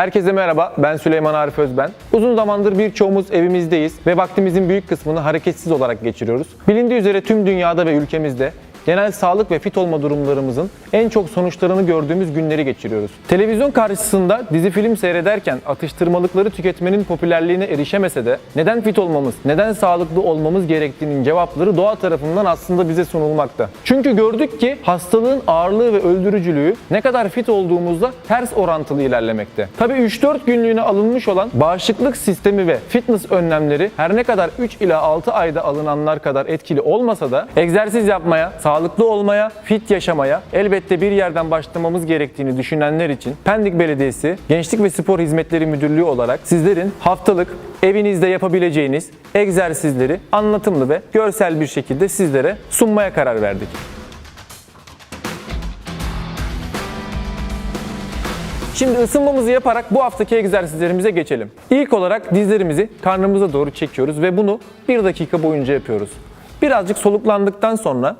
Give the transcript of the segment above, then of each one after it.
Herkese merhaba, ben Süleyman Arif Özben. Uzun zamandır birçoğumuz evimizdeyiz ve vaktimizin büyük kısmını hareketsiz olarak geçiriyoruz. Bilindiği üzere tüm dünyada ve ülkemizde genel sağlık ve fit olma durumlarımızın en çok sonuçlarını gördüğümüz günleri geçiriyoruz. Televizyon karşısında dizi film seyrederken atıştırmalıkları tüketmenin popülerliğine erişemese de neden fit olmamız, neden sağlıklı olmamız gerektiğinin cevapları doğa tarafından aslında bize sunulmakta. Çünkü gördük ki hastalığın ağırlığı ve öldürücülüğü ne kadar fit olduğumuzda ters orantılı ilerlemekte. Tabi 3-4 günlüğüne alınmış olan bağışıklık sistemi ve fitness önlemleri her ne kadar 3 ila 6 ayda alınanlar kadar etkili olmasa da egzersiz yapmaya, sağlıklı olmaya, fit yaşamaya elbette bir yerden başlamamız gerektiğini düşünenler için Pendik Belediyesi Gençlik ve Spor Hizmetleri Müdürlüğü olarak sizlerin haftalık evinizde yapabileceğiniz egzersizleri anlatımlı ve görsel bir şekilde sizlere sunmaya karar verdik. Şimdi ısınmamızı yaparak bu haftaki egzersizlerimize geçelim. İlk olarak dizlerimizi karnımıza doğru çekiyoruz ve bunu bir dakika boyunca yapıyoruz. Birazcık soluklandıktan sonra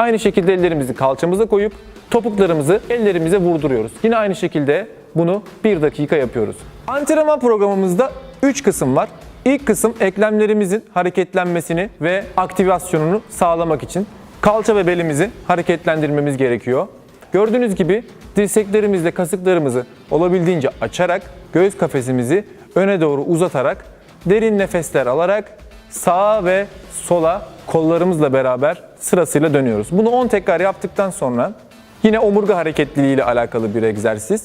aynı şekilde ellerimizi kalçamıza koyup topuklarımızı ellerimize vurduruyoruz. Yine aynı şekilde bunu bir dakika yapıyoruz. Antrenman programımızda 3 kısım var. İlk kısım eklemlerimizin hareketlenmesini ve aktivasyonunu sağlamak için kalça ve belimizi hareketlendirmemiz gerekiyor. Gördüğünüz gibi dirseklerimizle kasıklarımızı olabildiğince açarak göğüs kafesimizi öne doğru uzatarak derin nefesler alarak sağa ve sola kollarımızla beraber sırasıyla dönüyoruz. Bunu 10 tekrar yaptıktan sonra yine omurga hareketliliği ile alakalı bir egzersiz.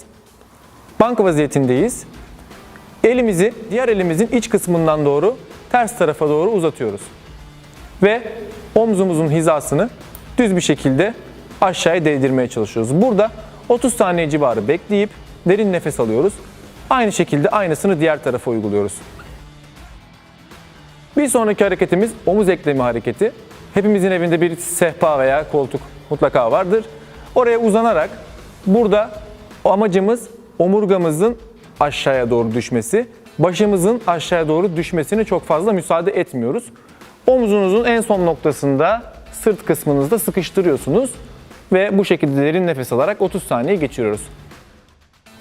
Bank vaziyetindeyiz. Elimizi diğer elimizin iç kısmından doğru ters tarafa doğru uzatıyoruz. Ve omzumuzun hizasını düz bir şekilde aşağıya değdirmeye çalışıyoruz. Burada 30 saniye civarı bekleyip derin nefes alıyoruz. Aynı şekilde aynısını diğer tarafa uyguluyoruz. Bir sonraki hareketimiz omuz eklemi hareketi. Hepimizin evinde bir sehpa veya koltuk mutlaka vardır. Oraya uzanarak burada amacımız omurgamızın aşağıya doğru düşmesi, başımızın aşağıya doğru düşmesine çok fazla müsaade etmiyoruz. Omzunuzun en son noktasında sırt kısmınızda sıkıştırıyorsunuz ve bu şekilde derin nefes alarak 30 saniye geçiriyoruz.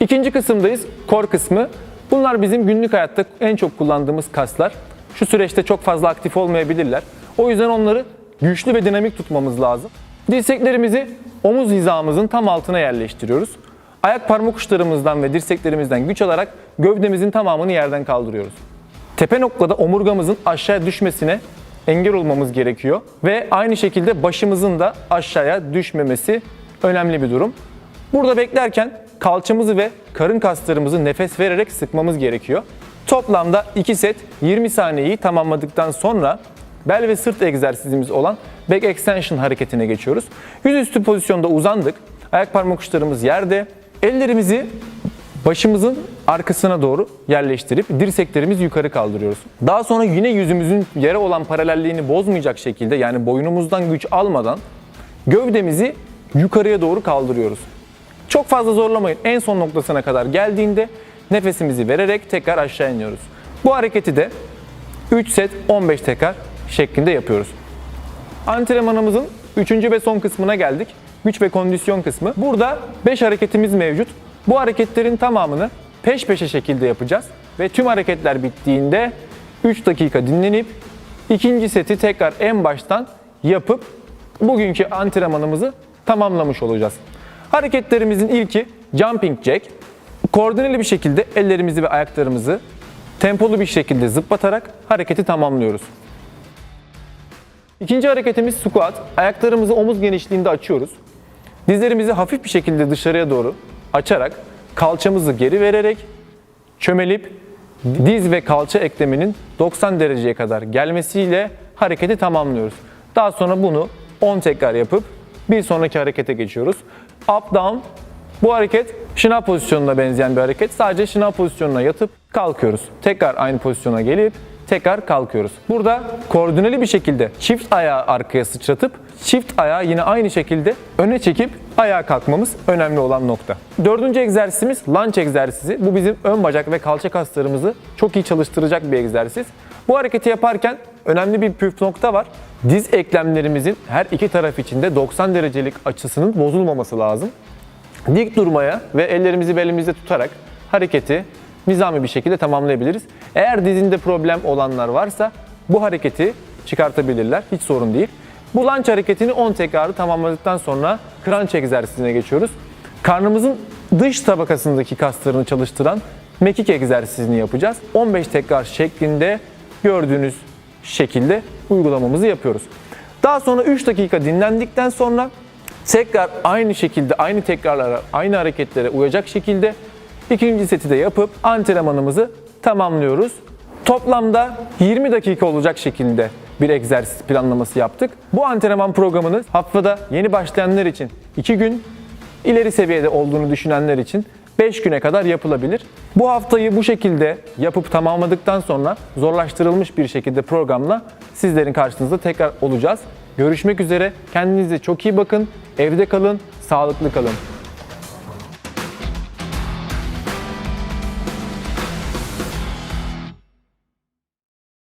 İkinci kısımdayız. Kor kısmı. Bunlar bizim günlük hayatta en çok kullandığımız kaslar. Şu süreçte çok fazla aktif olmayabilirler. O yüzden onları güçlü ve dinamik tutmamız lazım. Dirseklerimizi omuz hizamızın tam altına yerleştiriyoruz. Ayak parmak uçlarımızdan ve dirseklerimizden güç alarak gövdemizin tamamını yerden kaldırıyoruz. Tepe noktada omurgamızın aşağı düşmesine engel olmamız gerekiyor ve aynı şekilde başımızın da aşağıya düşmemesi önemli bir durum. Burada beklerken kalçamızı ve karın kaslarımızı nefes vererek sıkmamız gerekiyor. Toplamda 2 set 20 saniyeyi tamamladıktan sonra bel ve sırt egzersizimiz olan back extension hareketine geçiyoruz. Yüzüstü pozisyonda uzandık. Ayak parmak uçlarımız yerde. Ellerimizi başımızın arkasına doğru yerleştirip dirseklerimizi yukarı kaldırıyoruz. Daha sonra yine yüzümüzün yere olan paralelliğini bozmayacak şekilde yani boynumuzdan güç almadan gövdemizi yukarıya doğru kaldırıyoruz. Çok fazla zorlamayın. En son noktasına kadar geldiğinde nefesimizi vererek tekrar aşağı iniyoruz. Bu hareketi de 3 set 15 tekrar şeklinde yapıyoruz. Antrenmanımızın 3. ve son kısmına geldik. Güç ve kondisyon kısmı. Burada 5 hareketimiz mevcut. Bu hareketlerin tamamını peş peşe şekilde yapacağız. Ve tüm hareketler bittiğinde 3 dakika dinlenip ikinci seti tekrar en baştan yapıp bugünkü antrenmanımızı tamamlamış olacağız. Hareketlerimizin ilki jumping jack. Koordineli bir şekilde ellerimizi ve ayaklarımızı tempolu bir şekilde zıplatarak hareketi tamamlıyoruz. İkinci hareketimiz squat. Ayaklarımızı omuz genişliğinde açıyoruz. Dizlerimizi hafif bir şekilde dışarıya doğru açarak kalçamızı geri vererek çömelip diz ve kalça ekleminin 90 dereceye kadar gelmesiyle hareketi tamamlıyoruz. Daha sonra bunu 10 tekrar yapıp bir sonraki harekete geçiyoruz. Up down bu hareket şınav pozisyonuna benzeyen bir hareket. Sadece şınav pozisyonuna yatıp kalkıyoruz. Tekrar aynı pozisyona gelip tekrar kalkıyoruz. Burada koordineli bir şekilde çift ayağı arkaya sıçratıp çift ayağı yine aynı şekilde öne çekip ayağa kalkmamız önemli olan nokta. Dördüncü egzersizimiz lunge egzersizi. Bu bizim ön bacak ve kalça kaslarımızı çok iyi çalıştıracak bir egzersiz. Bu hareketi yaparken önemli bir püf nokta var. Diz eklemlerimizin her iki taraf içinde 90 derecelik açısının bozulmaması lazım. Dik durmaya ve ellerimizi belimizde tutarak hareketi nizami bir şekilde tamamlayabiliriz. Eğer dizinde problem olanlar varsa bu hareketi çıkartabilirler. Hiç sorun değil. Bu lunge hareketini 10 tekrarı tamamladıktan sonra crunch egzersizine geçiyoruz. Karnımızın dış tabakasındaki kaslarını çalıştıran mekik egzersizini yapacağız. 15 tekrar şeklinde gördüğünüz şekilde uygulamamızı yapıyoruz. Daha sonra 3 dakika dinlendikten sonra tekrar aynı şekilde aynı tekrarlara, aynı hareketlere uyacak şekilde ikinci seti de yapıp antrenmanımızı tamamlıyoruz. Toplamda 20 dakika olacak şekilde bir egzersiz planlaması yaptık. Bu antrenman programını haftada yeni başlayanlar için 2 gün, ileri seviyede olduğunu düşünenler için 5 güne kadar yapılabilir. Bu haftayı bu şekilde yapıp tamamladıktan sonra zorlaştırılmış bir şekilde programla sizlerin karşınızda tekrar olacağız. Görüşmek üzere. Kendinize çok iyi bakın. Evde kalın, sağlıklı kalın.